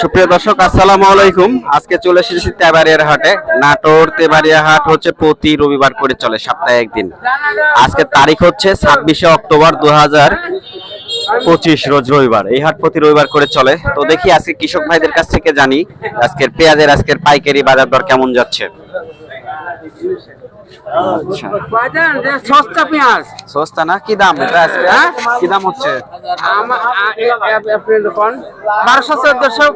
সুপ্রিয় দর্শক, আসসালামু আলাইকুম। আজকে চলে এসেছি তেবাড়িয়ার হাটে। নাটোর তেবাড়িয়া হাট হচ্ছে প্রতি রবিবার করে চলে, সপ্তাহে একদিন। আজকে তারিখ হচ্ছে ছাব্বিশে অক্টোবর দু পঁচিশ, রোজ রবিবার। এই হাট প্রতি রবিবার করে চলে। তো দেখি আজকে কৃষক ভাইদের কাছ থেকে জানি, আজকের পেঁয়াজের, আজকের পাইকারি বাজার দর কেমন যাচ্ছে। সস্তা পেঁয়াজ। সস্তা না? কি দাম এটা আজকে? হ্যাঁ? কি দাম হচ্ছে? বারোশো চোদ্দশো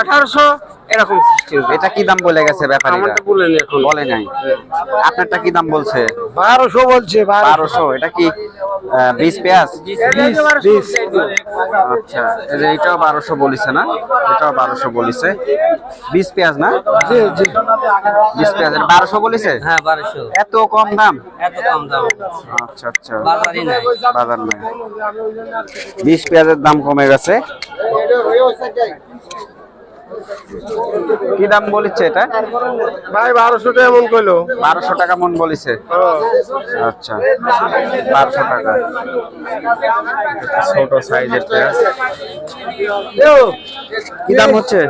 আঠারোশো এরকম এটা কি দাম বলে গেছে এখন। বলে নাই। আপনারটা কি দাম বলছে? বারোশো বলছে বারোশো এটা কি বীজ পেঁয়াজ? আচ্ছা এই যে এটাও বারোশো বলিছে না? এটাও বারোশো বলিছে। বীজ পেঁয়াজ না? বীজ পেঁয়াজ বারোশো বলিছে? হ্যাঁ বারোশো। এত কম দাম? এত কম দাম। আচ্ছা আচ্ছা। বাজারই নাই। বাজার নাই। বীজ পেঁয়াজের দাম কমে গেছে। কি দাম বলিছে এটা? ভাই বারোশো টাকা এমন কইলো। বারোশো টাকা মন বলিছে? আচ্ছা বারোশো টাকা। ছোট সাইজের পেঁয়াজ। কি দাম হচ্ছে?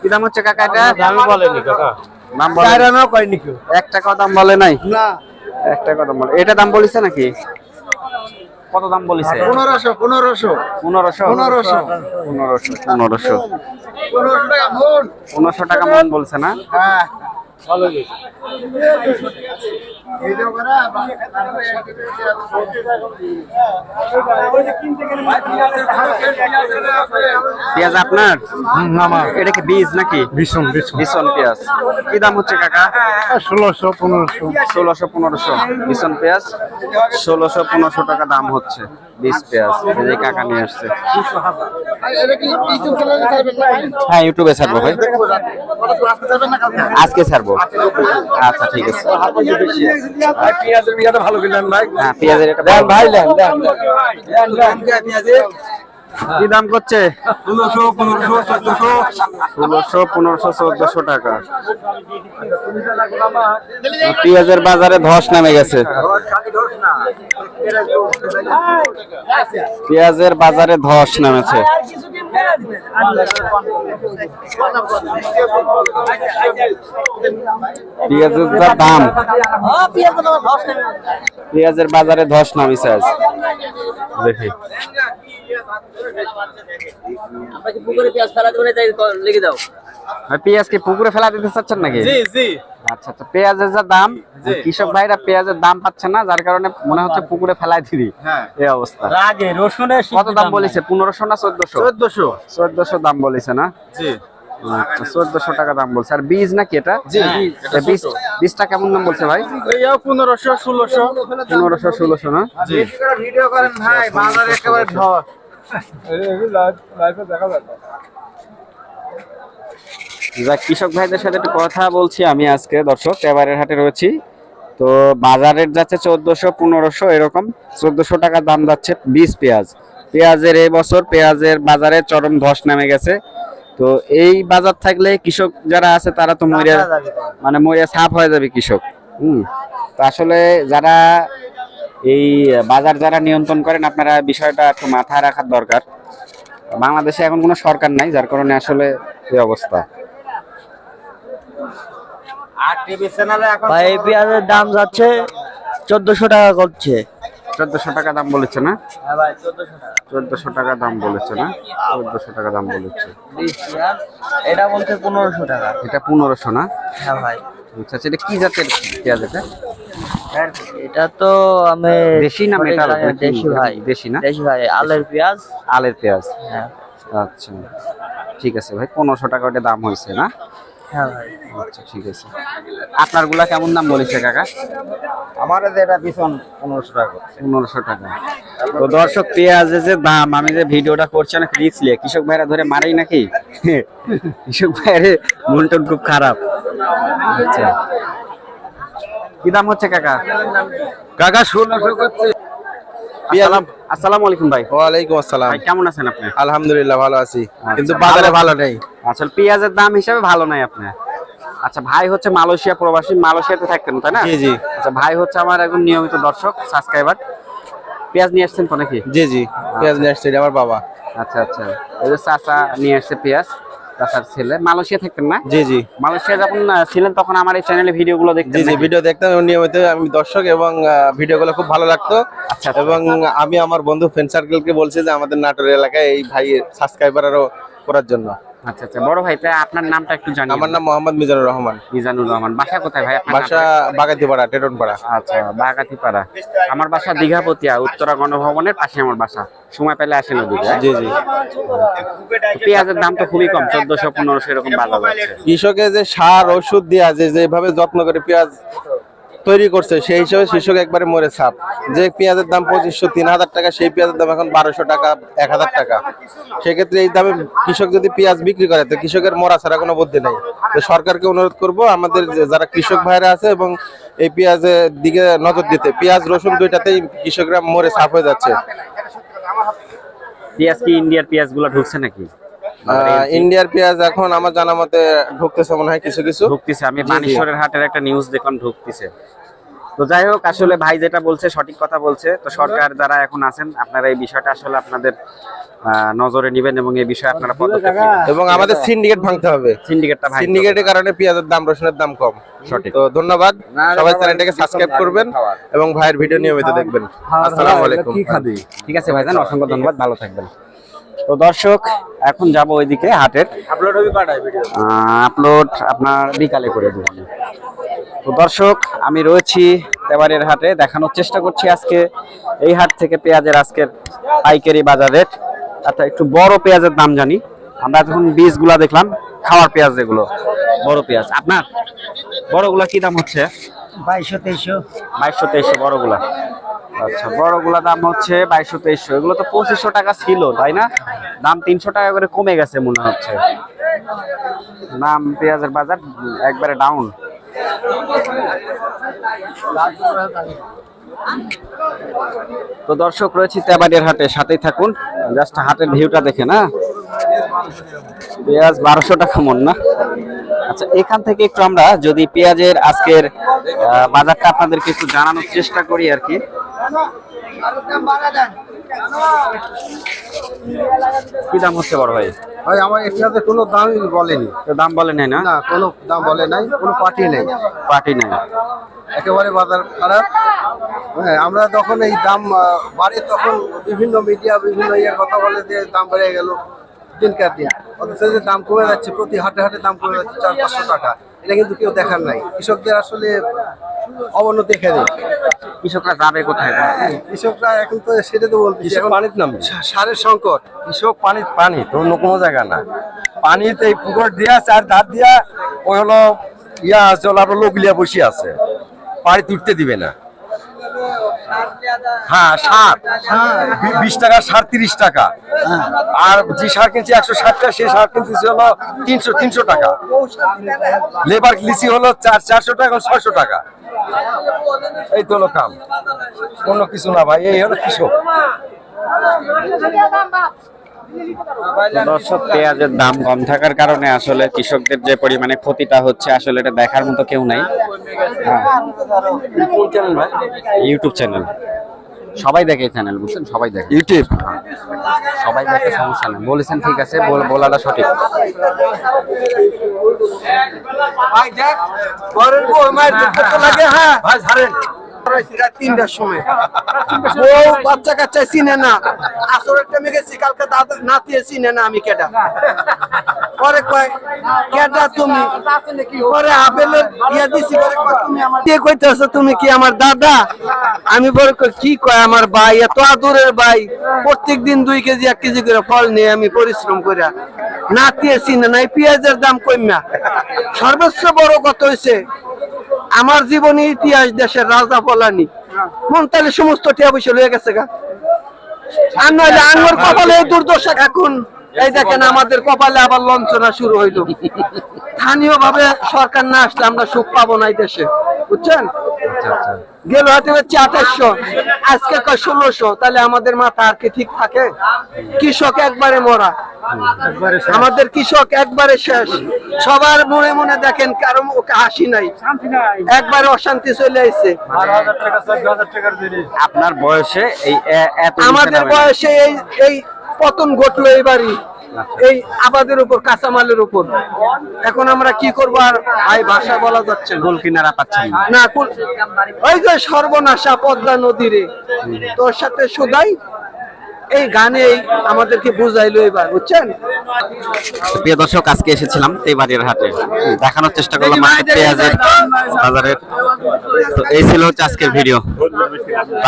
কি দাম হচ্ছে কাকা এটা? দামি বলেনি কাকা। দাম বলে এক টাকা দাম বলে নাই? না। এক টাকা দাম বলে এটা দাম বলিছে নাকি? কত দাম বলেছে? পনেরোশো পনেরোশো। পনেরোশো। পনেরোশো। পনেরোশো পনেরোশো। পনেরোশো টাকা মন। টাকা বলছে না? হ্যাঁ। পেঁয়াজ আপনার? এটা কি বীজ নাকি? ভীষণ ভীষণ। পেঁয়াজ। কি দাম হচ্ছে কাকা? ষোলোশো পনেরোশো। ষোলোশো পনেরোশো। ভীষণ পেঁয়াজ। ষোলোশো পনেরোশো টাকা দাম হচ্ছে বীজ পেঁয়াজ। যে কাকা নিয়ে আসছে। হ্যাঁ ইউটিউবে ছাড়বো ভাই। আজকে ছাড়বো। আচ্ছা ঠিক আছে। পেঁয়াজের বিঘাটা ভালো কিনলেন ভাই? হ্যাঁ পেঁয়াজের এটা ভাই দেন দেন। কি দাম করছে? ষোলোশো পনেরোশো চোদ্দশো। টাকা। পেঁয়াজের বাজারে ধস নামে গেছে। পেঁয়াজের বাজারে ধস নামেছে। পেঁয়াজের যা দাম। পেঁয়াজের বাজারে ধস নামিছে আজ। দেখি। পুকুরে পেঁয়াজ ফেলা দেবে তাই লিখে দাও ভাই পেঁয়াজ কি পুকুরে ফেলা দিতে চাচ্ছেন নাকি? জি জি। আচ্ছা আচ্ছা পেঁয়াজের যা দাম কৃষক ভাইরা পেঁয়াজের দাম পাচ্ছে না যার কারণে মনে হচ্ছে পুকুরে ফেলাই দিবি। হ্যাঁ। এই অবস্থা। রসুনের কত দাম বলেছে? পনেরোশো না চোদ্দশো? চোদ্দশো। চোদ্দশো দাম বলেছে না? জি। আচ্ছা চোদ্দশো টাকা দাম বলছে। আর বীজ নাকি এটা? হ্যাঁ, বীজটা কেমন দাম বলছে ভাই? পনেরোশো ষোলোশো। পনেরোশো ষোলোশো না? ভিডিও করেন ভাই বাজার একেবারে ধস যাক কৃষক ভাইদের সাথে একটু কথা বলছি আমি আজকে দর্শক। এবারের হাটে রয়েছি। তো বাজারের যাচ্ছে চোদ্দশো পনেরোশো এরকম। চোদ্দশো টাকা দাম যাচ্ছে বীজ পেঁয়াজ। পেঁয়াজের এই বছর পেঁয়াজের বাজারে চরম ধস নেমে গেছে। তো এই বাজার থাকলে কৃষক যারা আছে তারা তো মরিয়া মানে মরিয়া সাফ হয়ে যাবে কৃষক। হুম। তো আসলে যারা এই বাজার যারা নিয়ন্ত্রণ করেন আপনারা বিষয়টা একটু মাথায় রাখার দরকার। বাংলাদেশে এখন কোনো সরকার নাই যার কারণে আসলে এই অবস্থা। ভাই পেঁয়াজের দাম যাচ্ছে চোদ্দশো টাকা করছে। চোদ্দশো টাকা দাম বলেছে না? হ্যাঁ চোদ্দশো টাকা। দাম বলেছে না? চোদ্দশো টাকা দাম বলেছে। এটা বলছে পনেরোশো টাকা। এটা পনেরোশো না? হ্যাঁ ভাই। আচ্ছা আচ্ছা, এটা কি জাতের পেঁয়াজ এটা? এটা তো আমি দেশি না মেটাল দেশি ভাই। দেশি না? দেশি ভাই আলের পেঁয়াজ। আলের পেঁয়াজ। হ্যাঁ। আচ্ছা। ঠিক আছে ভাই পনেরোশো টাকা ওটা দাম হয়েছে না? হ্যাঁ ভাই। আচ্ছা ঠিক আছে। আপনারগুলা কেমন দাম বলেছে কাকা? আমার এটা ভীষণ পনেরোশো টাকা পনেরোশো টাকা। তো দর্শক পেঁয়াজের যে দাম আমি যে ভিডিওটা করছি অনেক রিস্ক নিয়ে। কৃষক ভাইরা ধরে মারেই নাকি? কৃষক ভাইয়ের মন টন খুব খারাপ। আচ্ছা। কি দাম হচ্ছে কাকা? কাকা ষোলোশো করছে। আসসালাম- আসসালামু আলাইকুম ভাই। ওয়ালাইকুম আসসালাম। ভাই কেমন আছেন আপনি? আলহামদুলিল্লাহ ভালো আছি। কিন্তু আচ্ছা, বাজারে ভালো- ভালো নেই। আসলে পেঁয়াজের দাম হিসাবে ভালো নাই আপনার। আচ্ছা ভাই হচ্ছে মালয়েশিয়া প্রবাসী মালয়েশিয়াতে থাকতেন তাই না? জি জি। আচ্ছা ভাই হচ্ছে আমার একজন নিয়মিত দর্শক সাবস্ক্রাইবার পেঁয়াজ নিয়ে আসছেন তো নাকি? জি জি। পেঁয়াজ নিয়ে আসছে এটা আমার বাবা। আচ্ছা আচ্ছা। এই যে চাচা নিয়ে আসছে পেঁয়াজ। চাচার ছেলে। মালয়েশিয়া থাকতেন না? জি জি। মালয়েশিয়া যখন ছিলেন তখন আমার এই চ্যানেলে ভিডিওগুলো দেখতেন জি জি ভিডিও দেখতাম নিয়মিত আমি দর্শক এবং ভিডিওগুলো খুব ভালো লাগতো। আচ্ছা। এবং আমি আমার বন্ধু ফ্রেন্ড সার্কেলকে বলছি যে আমাদের নাটোর এলাকায় এই ভাই সাবস্ক্রাইবার আরও করার জন্য। আচ্ছা আচ্ছা। বড় ভাই তাই আপনার নামটা একটু জানি আমার নাম মোহাম্মদ মিজানুর রহমান। মিজানুর রহমান। বাসা কোথায় ভাই? আপনার বাসা বাগাতিপাড়া টেটনপাড়া। আচ্ছা বাগাতিপাড়া। আমার বাসা দীঘাপতিয়া উত্তরা গণভবনের পাশে আমার বাসা। সময় পেলে আসেন ওদিকে জি জি। পেঁয়াজের দাম তো খুবই কম চোদ্দশো পনেরোশো এরকম বাজার যাচ্ছে যে সার ওষুধ দেওয়া যে যেভাবে যত্ন করে পেঁয়াজ তৈরি করছে, সেই হিসেবে কৃষক একবারে মরে ছাপ। যে পেঁয়াজের দাম পঁচিশশো, তিন হাজার টাকা, সেই পেঁয়াজের দাম এখন বারোশো টাকা, এক হাজার টাকা। সেক্ষেত্রে এই দামে কৃষক যদি পেঁয়াজ বিক্রি করে, তো কৃষকের মরা ছাড়া কোনো বুদ্ধি নেই। তো সরকারকে অনুরোধ করব, আমাদের যারা কৃষক ভাইরা আছে এবং এই পেঁয়াজের দিকে নজর দিতে, পেঁয়াজ, রসুন দুইটাতেই কৃষকরা মরে ছাপ হয়ে যাচ্ছে। পেঁয়াজ কি ইন্ডিয়ার পেঁয়াজগুলো ঢুকছে নাকি? ইন্ডিয়ার পেঁয়াজ এখন আমার জানা মতে ঢুকতেছে মনে হয় কিছু কিছু। ঢুকতেছে আমি বানেশ্বরের হাটের একটা নিউজ দেখলাম ঢুকতেছে। তো যাই হোক আসলে ভাই যেটা বলছে সঠিক কথা বলছে। তো সরকার যারা এখন আছেন আপনারা এই বিষয়টা আসলে আপনাদের নজরে নেবেন এবং এই বিষয়ে আপনারা পদক্ষেপ এবং আমাদের সিন্ডিকেট ভাঙতে হবে। সিন্ডিকেটটা ভাই সিন্ডিকেটের কারণে পেঁয়াজের দাম রসুনের দাম কম। সঠিক। তো ধন্যবাদ। সবাই চ্যানেলটাকে সাবস্ক্রাইব করবেন এবং ভাইয়ের ভিডিও নিয়মিত দেখবেন। আসসালামু আলাইকুম। ঠিক আছে ভাইজান অসংখ্য ধন্যবাদ ভালো থাকবেন। তো দর্শক এখন যাব ওইদিকে হাটের। আপলোড হবে পাঠায় ভিডিও আপলোড আপনার বিকালে করে দেবো। তো দর্শক আমি রয়েছি তেবারের হাটে। দেখানোর চেষ্টা করছি আজকে। এই হাট থেকে পেঁয়াজের আজকের পাইকারি বাজার রেট। আচ্ছা একটু বড় পেঁয়াজের দাম জানি। আমরা যখন বীজগুলা দেখলাম খাওয়ার পেঁয়াজ যেগুলো বড় পেঁয়াজ। আপনার বড়গুলা কি দাম হচ্ছে? বাইশশো তেইশশো। বাইশশো তেইশশো বড়গুলা। আচ্ছা বড়গুলা দাম হচ্ছে বাইশশো, তেইশশো। এগুলো তো পঁচিশশো টাকা ছিল, তাই না? দাম তিনশো টাকা করে কমে গেছে মনে হচ্ছে। দাম পেঁয়াজের বাজার একবারে ডাউন তো দর্শক রয়েছে তেবাড়িয়ার হাটে, সাথেই থাকুন। জাস্ট হাটের ভিউটা দেখে, না? পেঁয়াজ বারোশো টাকা মন, না? আচ্ছা এখান থেকে একটু আমরা যদি পেঁয়াজের আজকের বাজারটা আপনাদেরকে একটু জানানোর চেষ্টা করি আর কি। কি দাম হচ্ছে বড় ভাই? ভাই আমার এটাতে কোনো দামই বলেনি। দাম বলে নাই না? না কোনো দাম বলে নাই কোনো পার্টি নেই। পার্টি নাই। একেবারে বাজার খারাপ। হ্যাঁ আমরা যখন এই দাম বাড়ে তখন বিভিন্ন মিডিয়া বিভিন্ন ইয়ে কথা বলে যে দাম বেড়ে গেল দিনকার দিন। অথচ যে দাম কমে যাচ্ছে প্রতি হাটে হাটে দাম কমে যাচ্ছে চার পাঁচশো টাকা। এটা কিন্তু কেউ দেখার নাই। কৃষকদের আসলে অবনতি খেয়ে কৃষকরা যাবে কোথায়? কৃষকরা এখন তো সেটা তো বলছি পানির নাম সারের সংকট। কৃষক পানি পানি তো অন্য কোনো জায়গা না। পানিতে এই পুকুর দিয়া চার ধার দিয়া ওই হলো ইয়া আছে হলো আপনার লোকলিয়া বসে আছে। পানি তুলতে দিবে না। হ্যাঁ সার। বিশ টাকা, সার তিরিশ টাকা। আর যে সার কিনছি একশো ষাট টাকা, সেই সার কিনতেছি হলো তিনশো তিনশো টাকা। লেবার লিচি হলো চার, চারশো টাকা ছয়শো টাকা। এই তো হলো কাম। অন্য কিছু না ভাই, এই হলো কৃষক। দর্শক পেঁয়াজের দাম কম থাকার কারণে আসলে কৃষকদের যে পরিমাণে ক্ষতিটা হচ্ছে আসলে এটা দেখার মতো কেউ নাই। হ্যাঁ। YouTube channel. সবাই দেখে এই চ্যানেল বুঝছেন? সবাই দেখে। ইউটিউব? সবাই দেখে সমস্যা নেই। বলেছেন ঠিক আছে বল- বলাটা সঠিক। লাগে হ্যাঁ? ভাই ছাড়েন তিনটার সময়। বউ বাচ্চা কাচ্চা চিনে না। আসরের টাইমে গেছি কালকে দাদা নাতিয়ে চিনে না আমি কেটা পরে কয় কেটা তুমি? পরে আপেলের ইয়া দিছি পরে কয় তুমি আমার কে কইতেছো তুমি কি আমার দাদা? আমি বলে কি কয় আমার ভাই? এত আদরের ভাই। প্রত্যেক দিন দুই কেজি এক কেজি করে ফল নিয়ে আমি পরিশ্রম করে নাতিয়ে চিনে না এই পেঁয়াজের দাম কইমা সর্বোচ্চ বড় কত হয়েছে আমার জীবনী ইতিহাস দেশের রাজা বলানি। মন তাহলে সমস্ত টিয়া পয়সা লয়ে গেছে গা। আর নইলে আঙুর কপালে দুর্দশা এখন এই দেখেন আমাদের কপালে আবার লঞ্চনা শুরু হইল। স্থানীয় ভাবে সরকার না আসলে আমরা সুখ পাবো না এই দেশে। বুঝছেন? গেল হাতে হচ্ছে আঠাশশো আজকে ষোলোশো তাহলে আমাদের মাথা আর কি ঠিক থাকে? কৃষক একবারে মরা। আমাদের কৃষক একবারে শেষ। সবার মনে মনে দেখেন কারও ওকে হাসি নাই। একবারে অশান্তি চলে আইছে। আপনার বয়সে এই আমাদের বয়সে এই এই পতন ঘটলো এবারই এই আবাদের উপর কাঁচামালের উপর। এখন আমরা কি করব আর ভাই ভাষা বলা যাচ্ছে কুল কিনারা পাচ্ছেন না। ওই যে সর্বনাশা পদ্মা নদীরে। তোর সাথে সুদাই এই গানে আমাদেরকে বুঝাইলো এবার বুঝছেন? প্রিয় দর্শক আজকে এসেছিলাম তেবাড়িয়ার হাটে। দেখানোর চেষ্টা করলাম পেঁয়াজের বাজারের। তো এই ছিল হচ্ছে আজকের ভিডিও।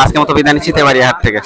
আজকে মতো বিদায় নিচ্ছি তেবাড়িয়া হাট থেকে।